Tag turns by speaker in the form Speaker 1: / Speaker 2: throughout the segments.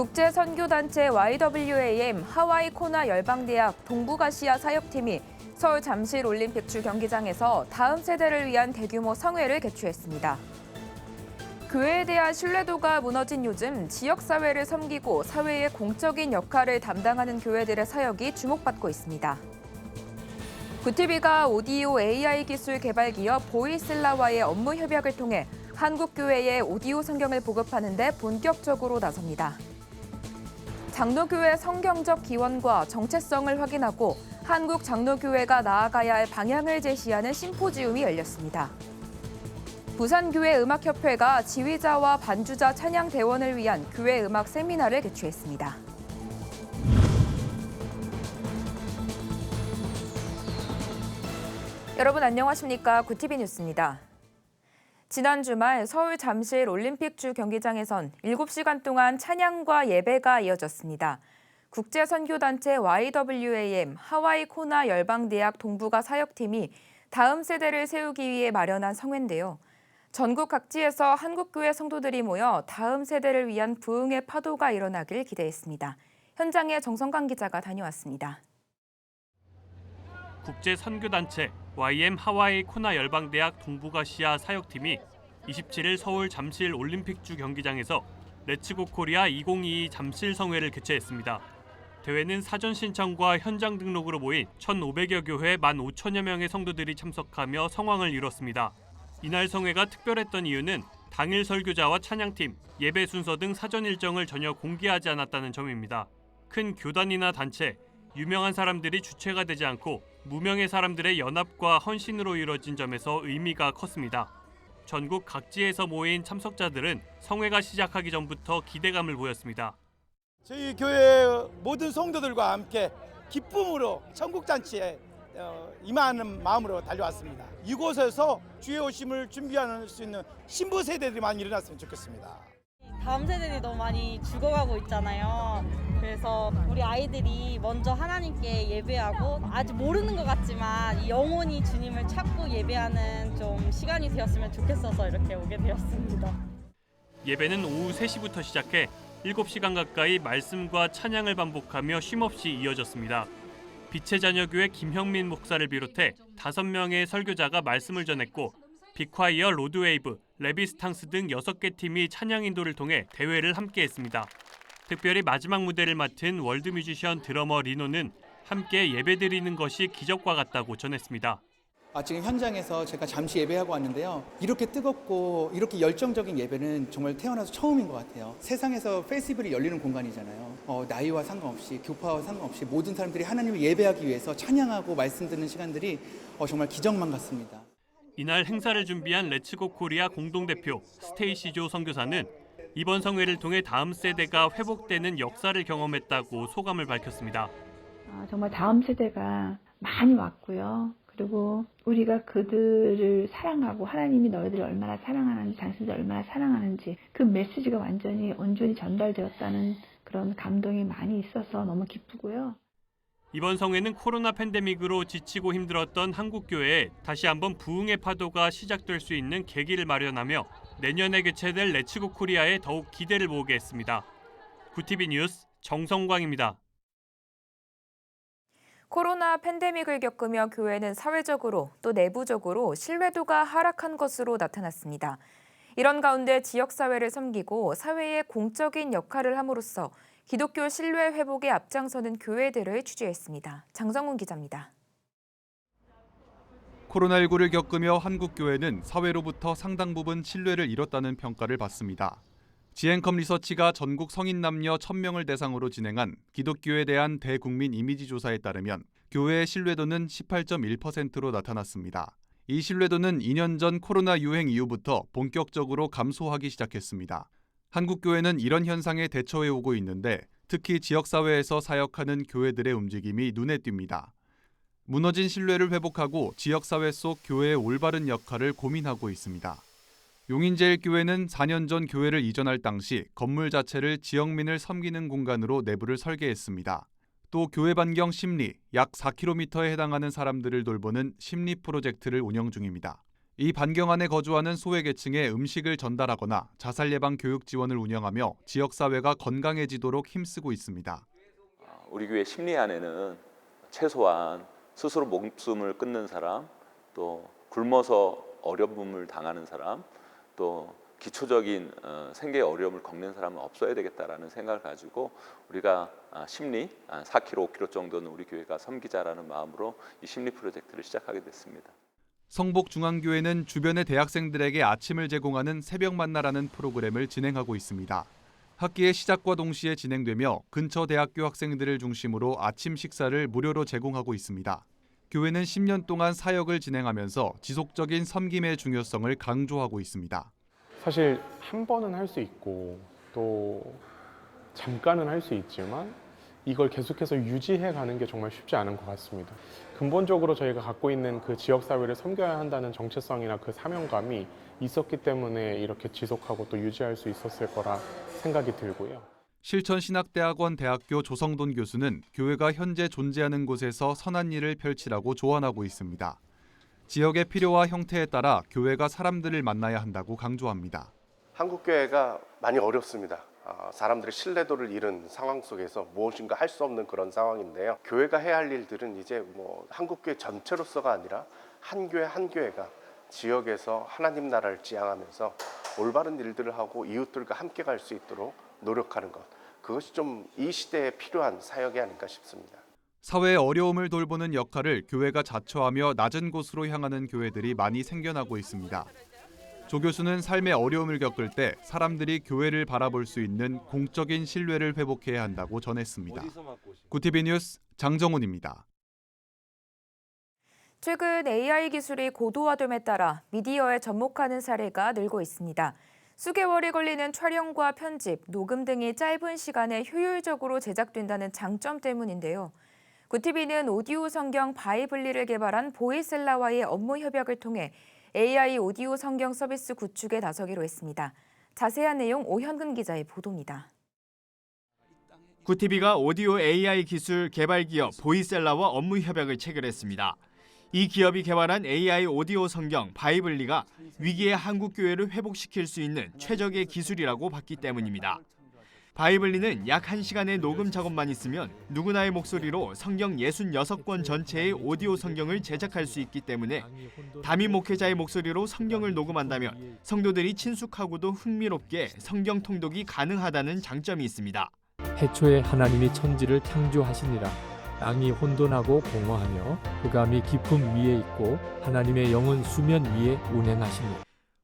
Speaker 1: 국제 선교단체 YWAM 하와이 코나 열방대학 동북아시아 사역팀이 서울 잠실 올림픽 주 경기장에서 다음 세대를 위한 대규모 성회를 개최했습니다. 교회에 대한 신뢰도가 무너진 요즘 지역 사회를 섬기고 사회의 공적인 역할을 담당하는 교회들의 사역이 주목받고 있습니다. 구티비가 오디오 AI 기술 개발 기업 보이슬라와의 업무 협약을 통해 한국 교회에 오디오 성경을 보급하는 데 본격적으로 나섭니다. 장로교회 성경적 기원과 정체성을 확인하고 한국 장로교회가 나아가야 할 방향을 제시하는 심포지움이 열렸습니다. 부산교회 음악협회가 지휘자와 반주자 찬양 대원을 위한 교회 음악 세미나를 개최했습니다. 여러분 안녕하십니까? 구티비 뉴스입니다. 지난 주말 서울 잠실 올림픽주 경기장에선 7시간 동안 찬양과 예배가 이어졌습니다. 국제선교단체 YWAM 하와이 코나 열방대학 동북아 사역팀이 다음 세대를 세우기 위해 마련한 성회인데요. 전국 각지에서 한국교회 성도들이 모여 다음 세대를 위한 부흥의 파도가 일어나길 기대했습니다. 현장에 정성강 기자가 다녀왔습니다.
Speaker 2: 국제 선교단체 YM 하와이 코나 열방대학 동북아시아 사역팀이 27일 서울 잠실 올림픽주 경기장에서 레츠고 코리아 2022 잠실 성회를 개최했습니다. 대회는 사전 신청과 현장 등록으로 모인 1,500여 교회 15,000여 명의 성도들이 참석하며 성황을 이뤘습니다. 이날 성회가 특별했던 이유는 당일 설교자와 찬양팀, 예배 순서 등 사전 일정을 전혀 공개하지 않았다는 점입니다. 큰 교단이나 단체, 유명한 사람들이 주체가 되지 않고 무명의 사람들의 연합과 헌신으로 이뤄진 점에서 의미가 컸습니다. 전국 각지에서 모인 참석자들은 성회가 시작하기 전부터 기대감을 보였습니다.
Speaker 3: 저희 교회 모든 성도들과 함께 기쁨으로 천국 잔치에 어, 임하는 마음으로 달려왔습니다. 이곳에서 주의 오심을 준비할 수 있는 신부 세대들이 많이 일어났으면 좋겠습니다.
Speaker 4: 다음 세대들이 너무 많이 죽어가고 있잖아요. 그래서 우리 아이들이 먼저 하나님께 예배하고 아직 모르는 것 같지만 영원히 주님을 찾고 예배하는 좀 시간이 되었으면 좋겠어서 이렇게 오게 되었습니다.
Speaker 2: 예배는 오후 3시부터 시작해 7시간 가까이 말씀과 찬양을 반복하며 쉼없이 이어졌습니다. 빛의 자녀교회 김형민 목사를 비롯해 5명의 설교자가 말씀을 전했고 빅콰이어 로드웨이브, 레비스탕스 등 6개 팀이 찬양 인도를 통해 대회를 함께했습니다. 특별히 마지막 무대를 맡은 월드뮤지션 드러머 리노는 함께 예배드리는 것이 기적과 같다고 전했습니다.
Speaker 5: 아, 지금 현장에서 제가 잠시 예배하고 왔는데요. 이렇게 뜨겁고 이렇게 열정적인 예배는 정말 태어나서 처음인 것 같아요. 세상에서 페스티벌이 열리는 공간이잖아요. 어, 나이와 상관없이 교파와 상관없이 모든 사람들이 하나님을 예배하기 위해서 찬양하고 말씀 듣는 시간들이 어, 정말 기적만 같습니다.
Speaker 2: 이날 행사를 준비한 레츠고 코리아 공동대표 스테이시 조 선교사는 이번 성회를 통해 다음 세대가 회복되는 역사를 경험했다고 소감을 밝혔습니다.
Speaker 6: 아, 정말 다음 세대가 많이 왔고요. 그리고 우리가 그들을 사랑하고 하나님이 너희들을 얼마나 사랑하는지 당신들 얼마나 사랑하는지 그 메시지가 완전히 온전히 전달되었다는 그런 감동이 많이 있어서 너무 기쁘고요.
Speaker 2: 이번 성회는 코로나 팬데믹으로 지치고 힘들었던 한국 교회에 다시 한번 부흥의 파도가 시작될 수 있는 계기를 마련하며 내년에 개최될 레츠고 코리아에 더욱 기대를 모으게 했습니다. 구티비 뉴스 정성광입니다.
Speaker 1: 코로나 팬데믹을 겪으며 교회는 사회적으로 또 내부적으로 신뢰도가 하락한 것으로 나타났습니다. 이런 가운데 지역사회를 섬기고 사회의 공적인 역할을 함으로써 기독교 신뢰 회복에 앞장서는 교회들을 취재했습니다. 장성훈 기자입니다.
Speaker 7: 코로나19를 겪으며 한국 교회는 사회로부터 상당 부분 신뢰를 잃었다는 평가를 받습니다. 지앤컴 리서치가 전국 성인 남녀 1000명을 대상으로 진행한 기독교에 대한 대국민 이미지 조사에 따르면 교회의 신뢰도는 18.1%로 나타났습니다. 이 신뢰도는 2년 전 코로나 유행 이후부터 본격적으로 감소하기 시작했습니다. 한국 교회는 이런 현상에 대처해 오고 있는데 특히 지역 사회에서 사역하는 교회들의 움직임이 눈에 띕니다. 무너진 신뢰를 회복하고 지역 사회 속 교회의 올바른 역할을 고민하고 있습니다. 용인제일교회는 4년 전 교회를 이전할 당시 건물 자체를 지역민을 섬기는 공간으로 내부를 설계했습니다. 또 교회 반경 심리 약 4km에 해당하는 사람들을 돌보는 심리 프로젝트를 운영 중입니다. 이 반경 안에 거주하는 소외 계층에 음식을 전달하거나 자살 예방 교육 지원을 운영하며 지역 사회가 건강해지도록 힘쓰고 있습니다.
Speaker 8: 우리 교회 심리 안에는 최소한 스스로 목숨을 끊는 사람, 또 굶어서 어려움을 당하는 사람, 또 기초적인 어, 생계의 어려움을 겪는 사람은 없어야 되겠다라는 생각을 가지고 우리가 아, 심리 4kg, 5kg 정도는 우리 교회가 섬기자라는 마음으로 이 심리 프로젝트를 시작하게 됐습니다.
Speaker 7: 성복중앙교회는 주변의 대학생들에게 아침을 제공하는 새벽 만나라는 프로그램을 진행하고 있습니다. 학기의 시작과 동시에 진행되며 근처 대학교 학생들을 중심으로 아침 식사를 무료로 제공하고 있습니다. 교회는 10년 동안 사역을 진행하면서 지속적인 섬김의 중요성을 강조하고 있습니다.
Speaker 9: 사실 한 번은 할 수 있고 또 잠깐은 할 수 있지만 이걸 계속해서 유지해 가는 게 정말 쉽지 않은 것 같습니다. 근본적으로 저희가 갖고 있는 그 지역 사회를 섬겨야 한다는 정체성이나 그 사명감이 있었기 때문에 이렇게 지속하고 또 유지할 수 있었을 거라 생각이 들고요.
Speaker 7: 실천신학대학원 대학교 조성돈 교수는 교회가 현재 존재하는 곳에서 선한 일을 펼치라고 조언하고 있습니다. 지역의 필요와 형태에 따라 교회가 사람들을 만나야 한다고 강조합니다.
Speaker 10: 한국 교회가 많이 어렵습니다. 아, 사람들의 신뢰도를 잃은 상황 속에서 무엇인가 할 수 없는 그런 상황인데요. 교회가 해야 할 일들은 이제 뭐 한국 교회 전체로서가 아니라 한 교회 한 교회가 지역에서 하나님 나라를 지향하면서 올바른 일들을 하고 이웃들과 함께 갈 수 있도록 노력하는 것. 그것이 좀 이 시대에 필요한 사역이 아닐까 싶습니다.
Speaker 7: 사회의 어려움을 돌보는 역할을 교회가 자처하며 낮은 곳으로 향하는 교회들이 많이 생겨나고 있습니다. 조 교수는 삶의 어려움을 겪을 때 사람들이 교회를 바라볼 수 있는 공적인 신뢰를 회복해야 한다고 전했습니다. 구티비 뉴스 장정훈입니다.
Speaker 1: 최근 AI 기술이 고도화됨에 따라 미디어에 접목하는 사례가 늘고 있습니다. 수개월이 걸리는 촬영과 편집, 녹음 등이 짧은 시간에 효율적으로 제작된다는 장점 때문인데요. 구티비는 오디오 성경 바이블리를 개발한 보이셀라와의 업무 협약을 통해 AI 오디오 성경 서비스 구축에 나서기로 했습니다. 자세한 내용 오현근 기자의 보도입니다.
Speaker 11: 구티비가 오디오 AI 기술 개발 기업 보이셀라와 업무 협약을 체결했습니다. 이 기업이 개발한 AI 오디오 성경 바이블리가 위기의 한국 교회를 회복시킬 수 있는 최적의 기술이라고 봤기 때문입니다. 바이블리는 약 1시간의 녹음 작업만 있으면 누구나의 목소리로 성경 66권 전체의 오디오 성경을 제작할 수 있기 때문에 담임 목회자의 목소리로 성경을 녹음한다면 성도들이 친숙하고도 흥미롭게 성경 통독이 가능하다는 장점이 있습니다.
Speaker 12: 해초에 하나님이 천지를 창조하시니라 땅이 혼돈하고 공허하며 흑암이 깊음 위에 있고 하나님의 영은 수면 위에 운행하시니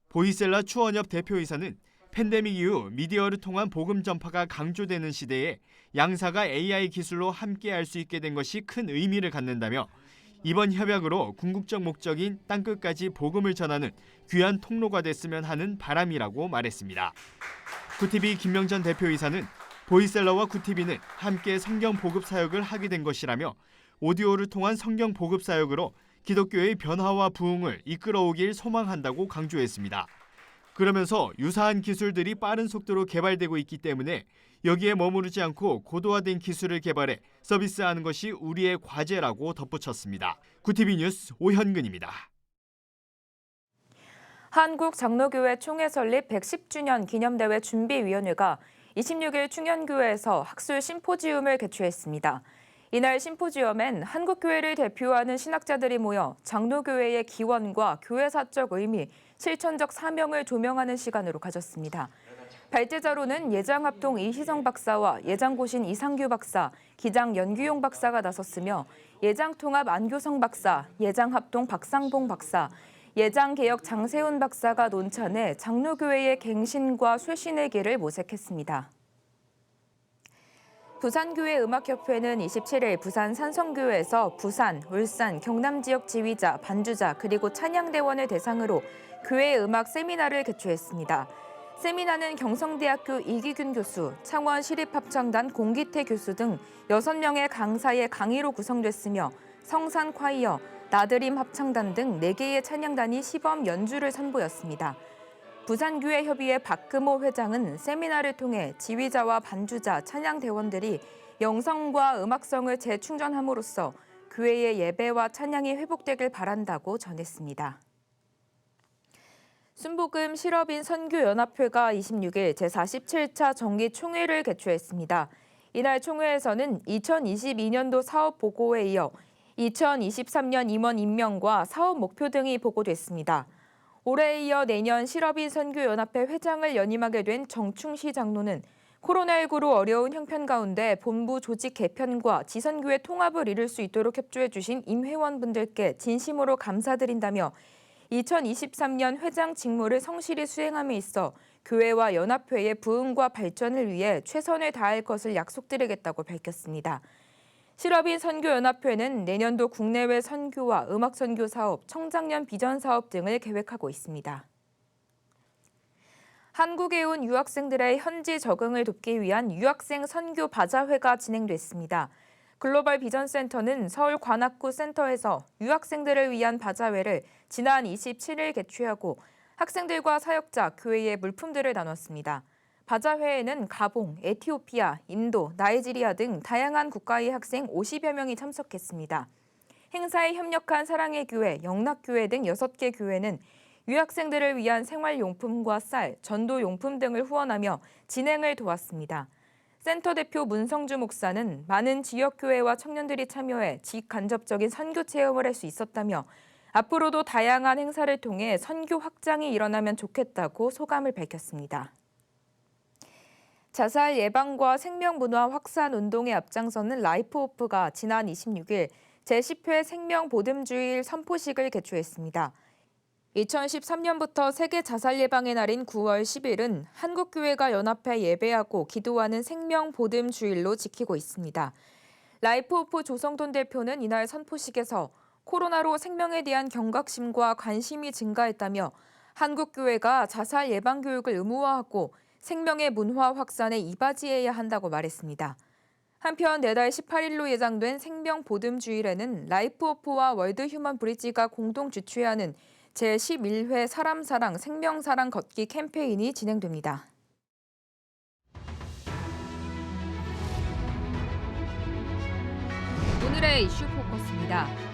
Speaker 11: 보이셀라 추원협 대표이사는 팬데믹 이후 미디어를 통한 복음 전파가 강조되는 시대에 양사가 AI 기술로 함께 할 수 있게 된 것이 큰 의미를 갖는다며 이번 협약으로 궁극적 목적인 땅끝까지 복음을 전하는 귀한 통로가 됐으면 하는 바람이라고 말했습니다. 구티비 김명전 대표이사는 보이셀러와 구티비는 함께 성경 보급 사역을 하게 된 것이라며 오디오를 통한 성경 보급 사역으로 기독교의 변화와 부흥을 이끌어오길 소망한다고 강조했습니다. 그러면서 유사한 기술들이 빠른 속도로 개발되고 있기 때문에 여기에 머무르지 않고 고도화된 기술을 개발해 서비스하는 것이 우리의 과제라고 덧붙였습니다. 구티비 뉴스 오현근입니다.
Speaker 1: 한국 장로교회 총회 설립 110주년 기념대회 준비위원회가 26일 충현교회에서 학술 심포지움을 개최했습니다. 이날 심포지엄엔 한국교회를 대표하는 신학자들이 모여 장로교회의 기원과 교회 사적 의미, 실천적 사명을 조명하는 시간으로 가졌습니다. 발제자로는 예장합동 이희성 박사와 예장고신 이상규 박사, 기장 연규용 박사가 나섰으며 예장통합 안교성 박사, 예장합동 박상봉 박사, 예장개혁 장세훈 박사가 논찬해 장로교회의 갱신과 쇄신의 길을 모색했습니다. 부산교회 음악협회는 27일 부산 산성교회에서 부산, 울산, 경남 지역 지휘자, 반주자 그리고 찬양대원을 대상으로 교회 음악 세미나를 개최했습니다. 세미나는 경성대학교 이기균 교수, 창원 시립합창단 공기태 교수 등 6명의 강사의 강의로 구성됐으며 성산 콰이어, 나드림 합창단 등 4개의 찬양단이 시범 연주를 선보였습니다. 부산교회 협의회 박금호 회장은 세미나를 통해 지휘자와 반주자, 찬양 대원들이 영성과 음악성을 재충전함으로써 교회의 예배와 찬양이 회복되길 바란다고 전했습니다. 순복음 실업인 선교연합회가 26일 제47차 정기 총회를 개최했습니다. 이날 총회에서는 2022년도 사업 보고에 이어 2023년 임원 임명과 사업 목표 등이 보고됐습니다. 올해에 이어 내년 실업인 선교연합회 회장을 연임하게 된 정충시 장로는 코로나19로 어려운 형편 가운데 본부 조직 개편과 지선교회 통합을 이룰 수 있도록 협조해 주신 임 회원분들께 진심으로 감사드린다며 2023년 회장 직무를 성실히 수행함에 있어 교회와 연합회의 부흥과 발전을 위해 최선을 다할 것을 약속드리겠다고 밝혔습니다. 실업인 선교연합회는 내년도 국내외 선교와 음악 선교 사업, 청장년 비전 사업 등을 계획하고 있습니다. 한국에 온 유학생들의 현지 적응을 돕기 위한 유학생 선교 바자회가 진행됐습니다. 글로벌 비전 센터는 서울 관악구 센터에서 유학생들을 위한 바자회를 지난 27일 개최하고 학생들과 사역자, 교회의 물품들을 나눴습니다. 바자회에는 가봉, 에티오피아, 인도, 나이지리아 등 다양한 국가의 학생 50여 명이 참석했습니다. 행사에 협력한 사랑의 교회, 영락교회 등 6개 교회는 유학생들을 위한 생활용품과 쌀, 전도용품 등을 후원하며 진행을 도왔습니다. 센터 대표 문성주 목사는 많은 지역교회와 청년들이 참여해 직간접적인 선교 체험을 할 수 있었다며 앞으로도 다양한 행사를 통해 선교 확장이 일어나면 좋겠다고 소감을 밝혔습니다. 자살 예방과 생명 문화 확산 운동에 앞장서는 라이프오프가 지난 26일 제10회 생명 보듬주일 선포식을 개최했습니다. 2013년부터 세계 자살 예방의 날인 9월 10일은 한국교회가 연합회 예배하고 기도하는 생명 보듬 주일로 지키고 있습니다. 라이프오프 조성돈 대표는 이날 선포식에서 코로나로 생명에 대한 경각심과 관심이 증가했다며 한국교회가 자살 예방 교육을 의무화하고 생명의 문화 확산에 이바지해야 한다고 말했습니다. 한편 내달 18일로 예정된 생명 보듬 주일에는 라이프오프와 월드 휴먼 브리지가 공동 주최하는 제11회 사람 사랑 생명 사랑 걷기 캠페인이 진행됩니다. 오늘의 이슈 포커스입니다.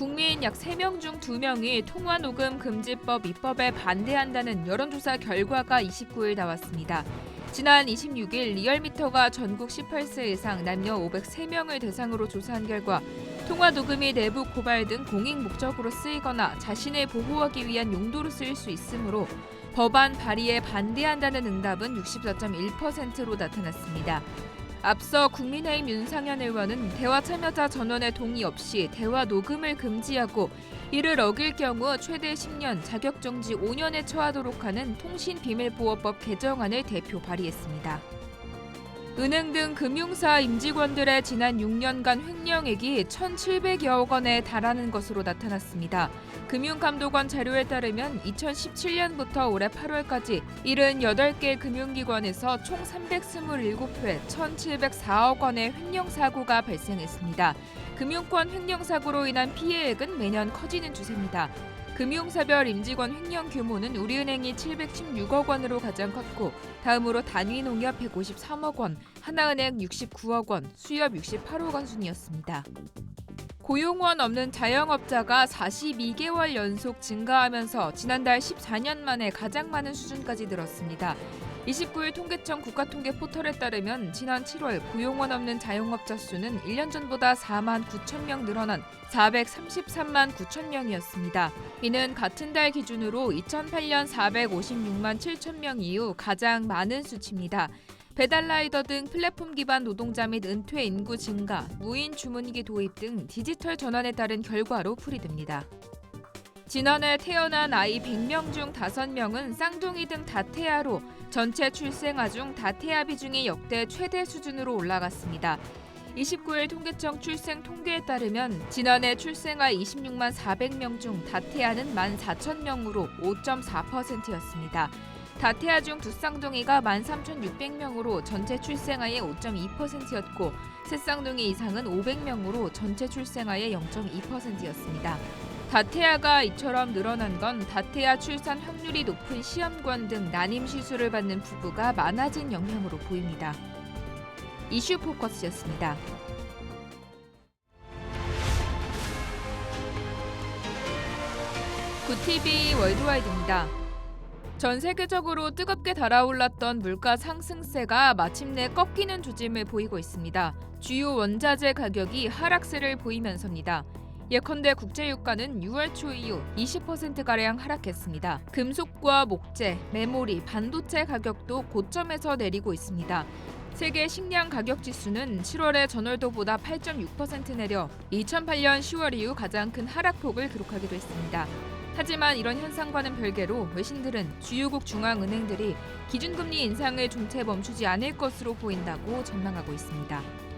Speaker 1: 국민 약 3명 중 2명이 통화 녹음 금지법 입법에 반대한다는 여론조사 결과가 29일 나왔습니다. 지난 26일 리얼미터가 전국 18세 이상 남녀 503명을 대상으로 조사한 결과 통화 녹음이 내부 고발 등 공익 목적으로 쓰이거나 자신을 보호하기 위한 용도로 쓰일 수 있으므로 법안 발의에 반대한다는 응답은 64.1%로 나타났습니다. 앞서 국민의힘 윤상현 의원은 대화 참여자 전원의 동의 없이 대화 녹음을 금지하고 이를 어길 경우 최대 10년 자격정지 5년에 처하도록 하는 통신비밀보호법 개정안을 대표 발의했습니다. 은행 등 금융사 임직원들의 지난 6년간 횡령액이 1,700여억 원에 달하는 것으로 나타났습니다. 금융감독원 자료에 따르면 2017년부터 올해 8월까지 78개 금융기관에서 총 327회 1,704억 원의 횡령 사고가 발생했습니다. 금융권 횡령 사고로 인한 피해액은 매년 커지는 추세입니다. 금융사별 임직원 횡령 규모는 우리은행이 716억 원으로 가장 컸고 다음으로 단위농협 153억 원, 하나은행 69억 원, 수협 68억 원 순이었습니다. 고용원 없는 자영업자가 42개월 연속 증가하면서 지난달 14년 만에 가장 많은 수준까지 늘었습니다. 29일 통계청 국가통계 포털에 따르면 지난 7월 고용원 없는 자영업자 수는 1년 전보다 4만 9천 명 늘어난 433만 9천 명이었습니다. 이는 같은 달 기준으로 2008년 456만 7천 명 이후 가장 많은 수치입니다. 배달라이더 등 플랫폼 기반 노동자 및 은퇴 인구 증가, 무인 주문기 도입 등 디지털 전환에 따른 결과로 풀이됩니다. 지난해 태어난 아이 100명 중 5명은 쌍둥이 등 다태아로 전체 출생아 중 다태아 비중이 역대 최대 수준으로 올라갔습니다. 29일 통계청 출생 통계에 따르면 지난해 출생아 26만 400명 중 다태아는 1만 4천 명으로 5.4%였습니다. 다태아 중 두 쌍둥이가 13,600명으로 전체 출생아의 5.2%였고 세 쌍둥이 이상은 500명으로 전체 출생아의 0.2%였습니다. 다태아가 이처럼 늘어난 건 다태아 출산 확률이 높은 시험관 등 난임 시술을 받는 부부가 많아진 영향으로 보입니다. 이슈 포커스였습니다. 구TV 월드와이드입니다. 전 세계적으로 뜨겁게 달아올랐던 물가 상승세가 마침내 꺾이는 조짐을 보이고 있습니다. 주요 원자재 가격이 하락세를 보이면서입니다. 예컨대 국제유가는 6월 초 이후 20%가량 하락했습니다. 금속과 목재, 메모리, 반도체 가격도 고점에서 내리고 있습니다. 세계 식량 가격 지수는 7월의 전월도보다 8.6% 내려 2008년 10월 이후 가장 큰 하락폭을 기록하기도 했습니다. 하지만 이런 현상과는 별개로 외신들은 주요국 중앙은행들이 기준금리 인상을 종체 멈추지 않을 것으로 보인다고 전망하고 있습니다.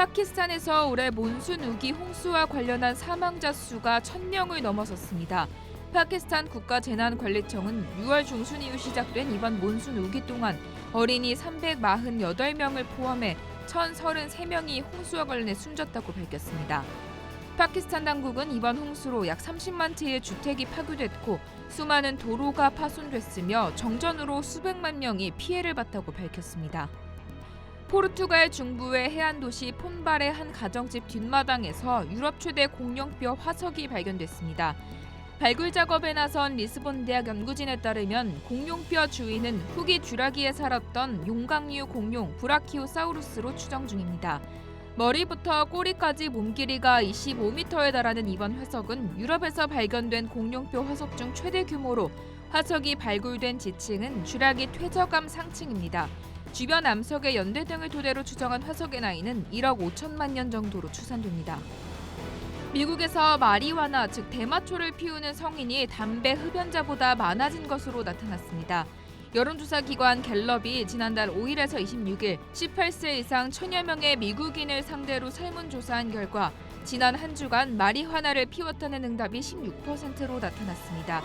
Speaker 1: 파키스탄에서 올해 몬순 우기 홍수와 관련한 사망자 수가 1000명을 넘어섰습니다. 파키스탄 국가재난관리청은 6월 중순 이후 시작된 이번 몬순 우기 동안 어린이 348명을 포함해 1033명이 홍수와 관련해 숨졌다고 밝혔습니다. 파키스탄 당국은 이번 홍수로 약 30만 채의 주택이 파괴됐고 수많은 도로가 파손됐으며 정전으로 수백만 명이 피해를 봤다고 밝혔습니다. 포르투갈 중부의 해안 도시 폰발의 한 가정집 뒷마당에서 유럽 최대 공룡뼈 화석이 발견됐습니다. 발굴 작업에 나선 리스본 대학 연구진에 따르면 공룡뼈 주인은 후기 쥐라기에 살았던 용광류 공룡 브라키오사우루스로 추정 중입니다. 머리부터 꼬리까지 몸 길이가 25m에 달하는 이번 화석은 유럽에서 발견된 공룡뼈 화석 중 최대 규모로 화석이 발굴된 지층은 쥐라기 퇴적암 상층입니다. 주변 암석의 연대 등을 토대로 추정한 화석의 나이는 1억 5천만 년 정도로 추산됩니다. 미국에서 마리화나 즉 대마초를 피우는 성인이 담배 흡연자보다 많아진 것으로 나타났습니다. 여론조사 기관 갤럽이 지난달 5일에서 26일 18세 이상 천여 명의 미국인을 상대로 설문조사한 결과 지난 한 주간 마리화나를 피웠다는 응답이 16%로 나타났습니다.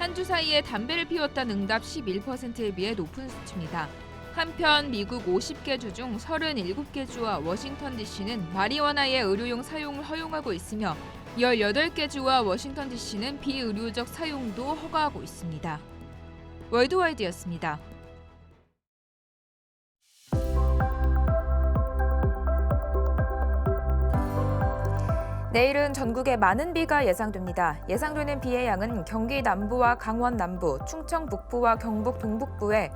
Speaker 1: 한 주 사이에 담배를 피웠다는 응답 11%에 비해 높은 수치입니다. 한편 미국 50개 주 중 37개 주와 워싱턴 DC는 마리화나의 의료용 사용을 허용하고 있으며 18개 주와 워싱턴 DC는 비의료적 사용도 허가하고 있습니다. 월드와이드였습니다. 내일은 전국에 많은 비가 예상됩니다. 예상되는 비의 양은 경기 남부와 강원 남부, 충청 북부와 경북 동북부에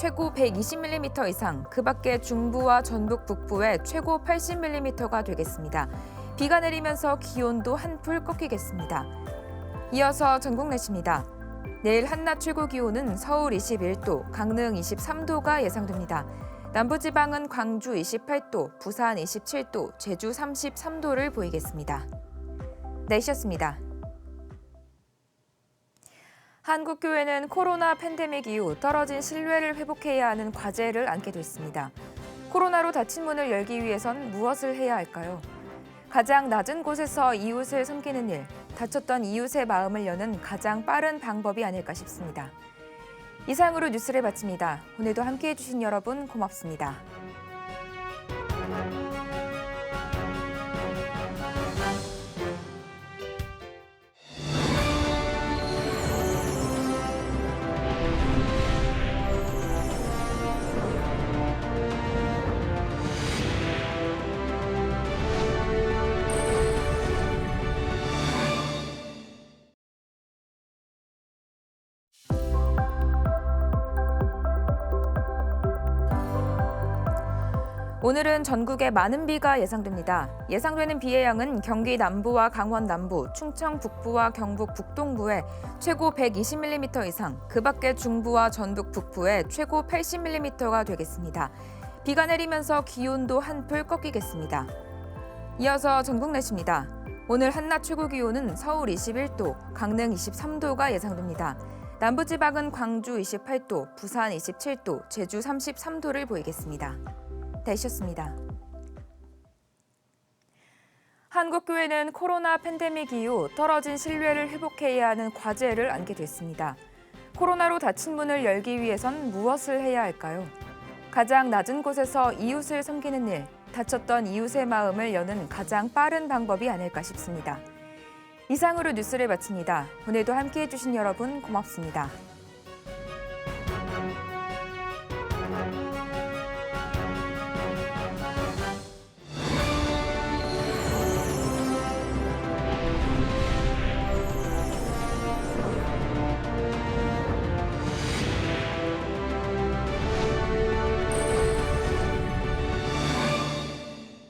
Speaker 1: 최고 120mm 이상, 그 밖에 중부와 전북 북부에 최고 80mm가 되겠습니다. 비가 내리면서 기온도 한풀 꺾이겠습니다. 이어서 전국 날씨입니다. 내일 한낮 최고 기온은 서울 21도, 강릉 23도가 예상됩니다. 남부지방은 광주 28도, 부산 27도, 제주 33도를 보이겠습니다. 내셨습니다. 한국 교회는 코로나 팬데믹 이후 떨어진 신뢰를 회복해야 하는 과제를 안게 됐습니다. 코로나로 닫힌 문을 열기 위해선 무엇을 해야 할까요? 가장 낮은 곳에서 이웃을 섬기는 일, 다쳤던 이웃의 마음을 여는 가장 빠른 방법이 아닐까 싶습니다. 이상으로 뉴스를 마칩니다. 오늘도 함께해 주신 여러분 고맙습니다. 오늘은 전국에 많은 비가 예상됩니다. 예상되는 비의 양은 경기 남부와 강원 남부, 충청 북부와 경북 북동부에 최고 120mm 이상, 그 밖에 중부와 전북 북부에 최고 80mm가 되겠습니다. 비가 내리면서 기온도 한풀 꺾이겠습니다. 이어서 전국 날씨입니다. 오늘 한낮 최고 기온은 서울 21도, 강릉 23도가 예상됩니다. 남부지방은 광주 28도, 부산 27도, 제주 33도를 보이겠습니다. 되셨습니다. 한국교회는 코로나 팬데믹 이후 떨어진 신뢰를 회복해야 하는 과제를 안게 됐습니다. 코로나로 닫힌 문을 열기 위해선 무엇을 해야 할까요? 가장 낮은 곳에서 이웃을 섬기는 일, 다쳤던 이웃의 마음을 여는 가장 빠른 방법이 아닐까 싶습니다. 이상으로 뉴스를 마칩니다. 오늘도 함께해 주신 여러분 고맙습니다.